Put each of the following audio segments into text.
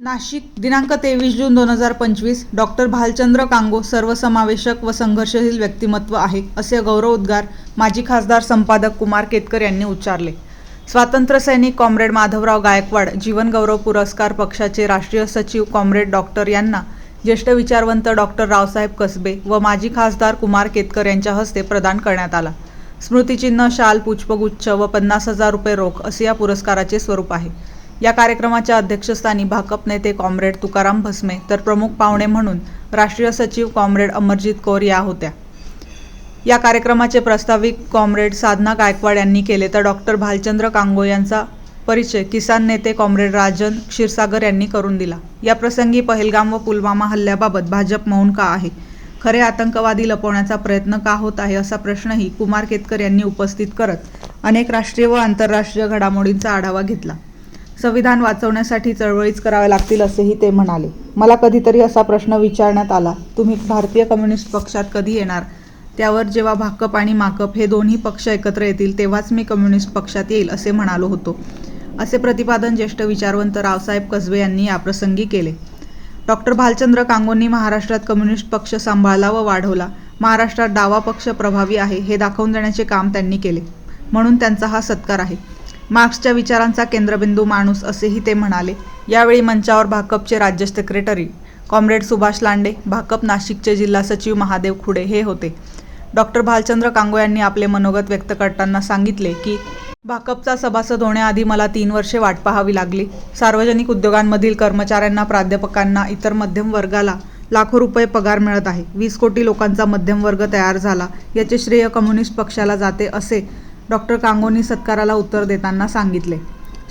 नाशिक दिनांक तेवीस जून दोन हजार पंचवीस डॉक्टर भालचंद्र कांगो सर्वसमावेशक व संघर्षशील व्यक्तिमत्व आहे असे गौरव उद्गार माजी खासदार संपादक कुमार केतकर यांनी उच्चारले. स्वातंत्र्यसैनिक कॉम्रेड माधवराव गायकवाड जीवनगौरव पुरस्कार पक्षाचे राष्ट्रीय सचिव कॉम्रेड डॉक्टर यांना ज्येष्ठ विचारवंत डॉक्टर रावसाहेब कसबे व माजी खासदार कुमार केतकर यांच्या हस्ते प्रदान करण्यात आला. स्मृतिचिन्ह शाल पुष्पगुच्छ व पन्नास हजार रुपये रोख असे या पुरस्काराचे स्वरूप आहे. या कार्यक्रमाच्या अध्यक्षस्थानी भाकप नेते कॉम्रेड तुकाराम भस्मे तर प्रमुख पाहुणे म्हणून राष्ट्रीय सचिव कॉम्रेड अमरजित कौर या होत्या. या कार्यक्रमाचे प्रस्ताविक कॉम्रेड साधना गायकवाड यांनी केले तर डॉक्टर भालचंद्र कांगो यांचा परिचय किसान नेते कॉम्रेड राजन क्षीरसागर यांनी करून दिला. या प्रसंगी पहलगाम व पुलवामा हल्ल्याबाबत भाजप मौन का आहे? खरे आतंकवादी लपवण्याचा प्रयत्न का होत आहे असा प्रश्नही कुमार केतकर यांनी उपस्थित करत अनेक राष्ट्रीय व आंतरराष्ट्रीय घडामोडींचा आढावा घेतला. संविधान वाचवण्यासाठी चळवळीच कराव्या लागतील असेही ते म्हणाले. मला कधीतरी असा प्रश्न विचारण्यात आला तुम्ही भारतीय कम्युनिस्ट पक्षात कधी येणार त्यावर जेव्हा भाकप आणि माकप हे दोन्ही पक्ष एकत्र येतील तेव्हाच मी कम्युनिस्ट पक्षात येईल असे म्हणालो होतो. असे प्रतिपादन ज्येष्ठ विचारवंत रावसाहेब कसबे यांनी याप्रसंगी केले. डॉक्टर भालचंद्र कांगोंनी महाराष्ट्रात कम्युनिस्ट पक्ष सांभाळला व वाढवला. महाराष्ट्रात डावा पक्ष प्रभावी आहे हे दाखवून देण्याचे काम त्यांनी केले. म्हणून त्यांचा हा सत्कार आहे. मार्क्सच्या विचारांचा केंद्रबिंदू माणूस असेही ते म्हणाले. यावेळी मंचावर भाकपचे राज्य सेक्रेटरी कॉम्रेड सुभाष लांडे भाकप नाशिकचे जिल्हा सचिव महादेव खुडे हे होते. डॉक्टर भालचंद्र कांगो यांनी आपले मनोगत व्यक्त करताना सांगितले की भाकपचा सभासद होण्याआधी मला तीन वर्षे वाट पाहावी लागली. सार्वजनिक उद्योगांमधील कर्मचाऱ्यांना प्राध्यापकांना इतर मध्यम वर्गाला लाखो रुपये पगार मिळत आहे. वीस कोटी लोकांचा मध्यम वर्ग तयार झाला. याचे श्रेय कम्युनिस्ट पक्षाला जाते असे डॉक्टर कांगोनी सत्काराला उत्तर देताना सांगितले.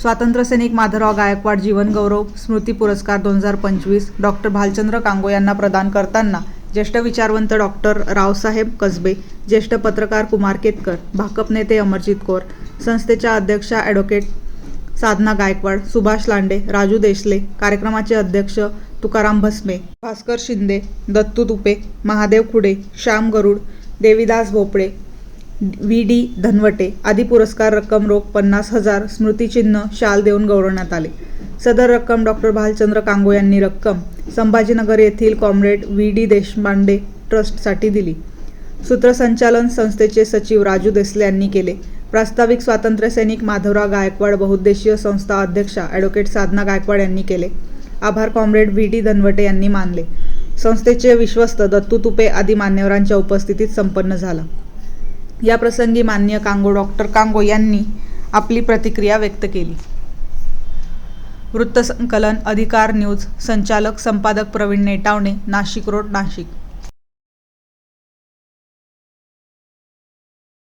स्वातंत्र्यसैनिक माधवराव गायकवाड जीवनगौरव स्मृती पुरस्कार दोन हजार पंचवीस डॉक्टर भालचंद्र कांगो यांना प्रदान करताना ज्येष्ठ विचारवंत डॉक्टर रावसाहेब कसबे ज्येष्ठ पत्रकार कुमार केतकर भाकप नेते अमरजित कौर संस्थेच्या अध्यक्षा ॲडव्होकेट साधना गायकवाड सुभाष लांडे राजू देशले कार्यक्रमाचे अध्यक्ष तुकाराम भस्मे भास्कर शिंदे दत्तू तुपे महादेव खुडे श्याम गरुड देविदास भोपळे व्ही. डी. धनवटे आदी पुरस्कार रक्कम रोख पन्नास हजार स्मृतिचिन्ह शाल देऊन गौरवण्यात आले. सदर रक्कम डॉक्टर भालचंद्र कांगो यांनी रक्कम संभाजीनगर येथील कॉम्रेड व्ही. डी. देशपांडे ट्रस्टसाठी दिली. सूत्रसंचालन संस्थेचे सचिव राजू देसले यांनी केले. प्रास्ताविक स्वातंत्र्यसैनिक माधवराव गायकवाड बहुउद्देशीय संस्था अध्यक्षा ॲडव्होकेट साधना गायकवाड यांनी केले. आभार कॉम्रेड व्ही. डी. धनवटे यांनी मानले. संस्थेचे विश्वस्त दत्तू तुपे आदी मान्यवरांच्या उपस्थितीत संपन्न झाला. याप्रसंगी मान्य कांगो डॉक्टर कांगो यांनी आपली प्रतिक्रिया व्यक्त केली. वृत्तसंकलन अधिकार न्यूज संचालक संपादक प्रवीण नेटावणे नाशिक रोड नाशिक.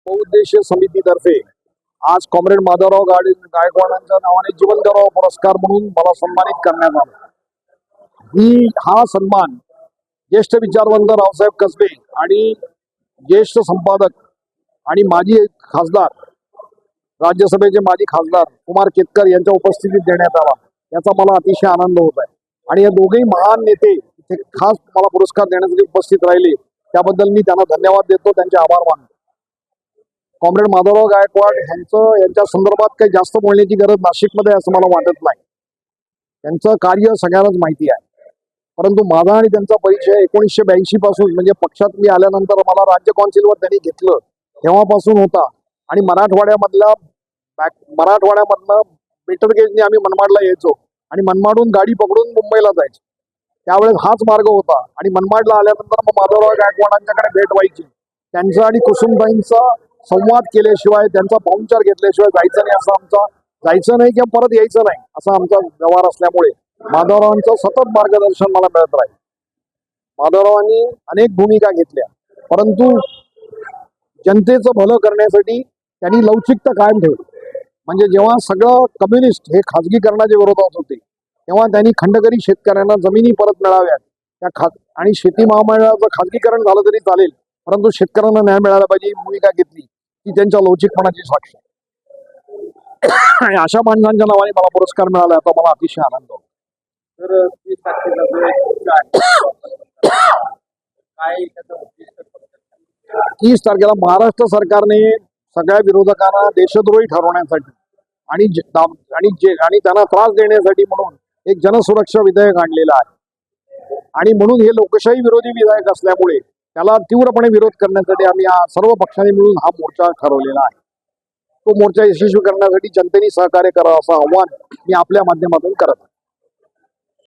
बहुउद्देशीय समितीतर्फे आज कॉम्रेड माधवराव गाडी गायकवाडांच्या नावाने जीवनगौरव पुरस्कार म्हणून मला सन्मानित करण्यात आला. ही हा सन्मान ज्येष्ठ विचारवंत रावसाहेब कसबे आणि ज्येष्ठ संपादक आणि माजी खासदार राज्यसभेचे माजी खासदार कुमार केतकर यांच्या उपस्थितीत देण्यात आला. याचा मला अतिशय आनंद होत आहे. आणि या दोघेही महान नेते इथे खास मला पुरस्कार देण्यासाठी उपस्थित राहिले. त्याबद्दल मी त्यांना धन्यवाद देतो. त्यांचे आभार मानतो. कॉम्रेड माधवराव गायकवाड यांचं यांच्या संदर्भात काही जास्त बोलण्याची गरज नाशिकमध्ये असं मला वाटत नाही. त्यांचं कार्य सगळ्यांनाच माहिती आहे. परंतु माझा आणि त्यांचा परिचय एकोणीसशे ब्याऐंशी पासून म्हणजे पक्षात मी आल्यानंतर मला राज्य कौन्सिलवर त्यांनी घेतलं. तेव्हापासून होता. आणि मराठवाड्यामधला बॅक मराठवाड्यामधनं मीटर गेजने आम्ही मनमाडला यायचो. आणि मनमाडून गाडी पकडून मुंबईला जायचो. त्यावेळेस हाच मार्ग होता. आणि मनमाडला आल्यानंतर मग माधवराव गायकवाडांच्याकडे भेट व्हायची. त्यांचं आणि कुसुमबाईंचा संवाद केल्याशिवाय त्यांचा पाहुणचार घेतल्याशिवाय जायचं नाही असं आमचा जायचं नाही किंवा परत यायचं नाही असा आमचा व्यवहार असल्यामुळे माधवरावांचं सतत मार्गदर्शन मला मिळत राहील. माधवरावांनी अनेक भूमिका घेतल्या. परंतु जनतेचं भलं करण्यासाठी त्यांनी लवचिकता कायम ठेवली. म्हणजे जेव्हा सगळं कम्युनिस्ट हे खाजगीकरणाच्या विरोधात होते तेव्हा त्यांनी खंडकरी शेतकऱ्यांना जमिनी परत मिळाव्यात. त्या खा आणि शेती महामंडळाचं खाजगीकरण झालं तरी चालेल परंतु शेतकऱ्यांना न्याय मिळाला पाहिजे ही भूमिका घेतली ती त्यांच्या लवचिकपणाची साक्ष. आणि अशा माणसांच्या नावाने मला पुरस्कार मिळाला याचा मला अतिशय आनंद होतो. तर काय त्याचं उद्दिष्ट तीस तारखेला महाराष्ट्र सरकारने सगळ्या विरोधकांना देशद्रोही ठरवण्यासाठी आणि आणि जे आणि त्यांना त्रास देण्यासाठी म्हणून एक जनसुरक्षा विधेयक आणलेलं आहे. आणि म्हणून हे लोकशाही विरोधी विधेयक असल्यामुळे त्याला तीव्रपणे विरोध करण्यासाठी आम्ही सर्व पक्षांनी मिळून हा मोर्चा ठरवलेला आहे. तो मोर्चा यशस्वी करण्यासाठी जनतेने सहकार्य करावं असं आव्हान मी आपल्या माध्यमातून करत आहे.